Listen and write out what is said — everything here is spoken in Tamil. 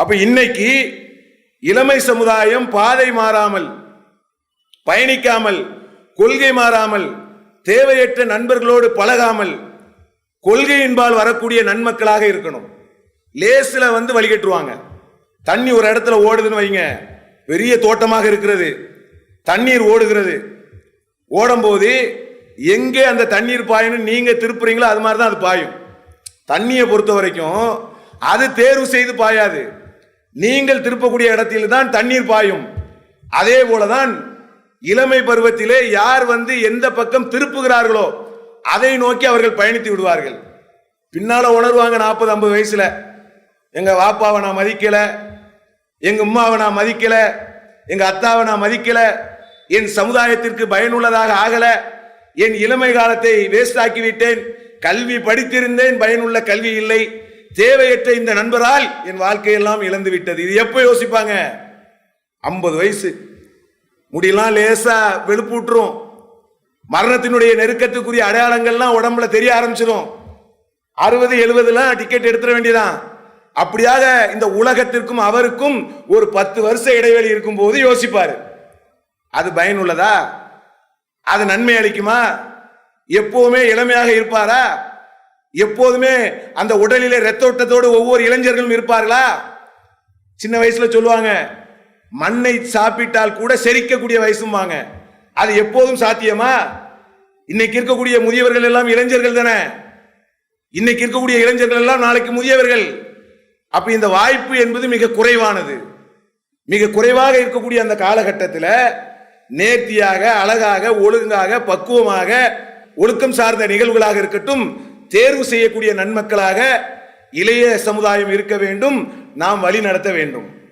அப்ப இன்னைக்கு இளமை சமுதாயம் பாதை மாறாமல் பயணிக்காமல் கொள்கை மாறாமல் தேவையற்ற நண்பர்களோடு பழகாமல் கொள்கையின்பால் வரக்கூடிய நன்மக்களாக இருக்கணும். லேசில் வந்து வழிகட்டுவாங்க. தண்ணி ஒரு இடத்துல ஓடுதுன்னு வைங்க. பெரிய தோட்டமாக இருக்கிறது. தண்ணீர் ஓடுகிறது. ஓடும்போது எங்கே அந்த தண்ணீர் பாயணும் நீங்கள் திருப்புறீங்களோ அது மாதிரி தான் அது பாயும். தண்ணியை பொறுத்த வரைக்கும் அது தேர்வு செய்து பாயாது. நீங்கள் திருப்பக்கூடிய இடத்தில் தான் தண்ணீர் பாயும். அதே போலதான் இளமை பருவத்திலே யார் வந்து எந்த பக்கம் திருப்புகிறார்களோ அதை நோக்கி அவர்கள் பயணித்து விடுவார்கள். பின்னால உணர்வாங்க நாற்பது ஐம்பது வயசுல. எங்க வாப்பாவை நான் மதிக்கல எங்க உம்மாவை நான் மதிக்கல எங்க அத்தாவை நான் மதிக்கல என் சமுதாயத்திற்கு பயனுள்ளதாக ஆகல என் இளமை காலத்தை வேஸ்ட் ஆக்கிவிட்டேன் கல்வி படித்திருந்தேன் பயனுள்ள கல்வி இல்லை தேவையற்ற இந்த நண்பரால் என் வாழ்க்கையெல்லாம் இழந்து விட்டது இது எப்போ யோசிப்பாங்க? ஐம்பது வயசு. முடியெல்லாம் லேசா வெளுப்பு விட்டுரும் மரணத்தினுடைய நெருக்கத்துக்குரிய அடையாளங்கள்லாம் உடம்புல தெரிய ஆரம்பிச்சிடும் அறுபது எழுபதுலாம் டிக்கெட் எடுத்துட வேண்டியதான் அப்படியாக இந்த உலகத்திற்கும் அவருக்கும் ஒரு பத்து வருஷ இடைவெளி இருக்கும் போது யோசிப்பாரு. அது பயனுள்ளதா அது நன்மை அளிக்குமா? எப்பவுமே இளமையாக இருப்பாரா? எப்போதுமே அந்த உடலிலே ரத்த ஓட்டத்தோடு ஒவ்வொரு இளைஞர்களும் இருப்பார்களா? சின்ன வயசுல சொல்லுவாங்க மண்ணை சாப்பிட்டால் கூட செரிக்கக்கூடிய வயசும்பாங்க. அது எப்போதும் சாத்தியமா? இன்னைக்கு இருக்கக்கூடிய முதியவர்கள் எல்லாம் இளைஞர்கள் தானே. இன்னைக்கு இருக்கக்கூடிய இளைஞர்கள் எல்லாம் நாளைக்கு முதியவர்கள். அப்ப இந்த வாய்ப்பு என்பது மிக குறைவானது. மிக குறைவாக இருக்கக்கூடிய அந்த காலகட்டத்தில் நேர்த்தியாக அழகாக ஒழுங்காக பக்குவமாக ஒழுக்கம் சார்ந்த நிகழ்வுகளாக இருக்கட்டும் தேர்வு செய்யக்கூடிய நன்மக்களாக இளைய சமுதாயம் இருக்க வேண்டும் நாம் வழி நடத்த வேண்டும்.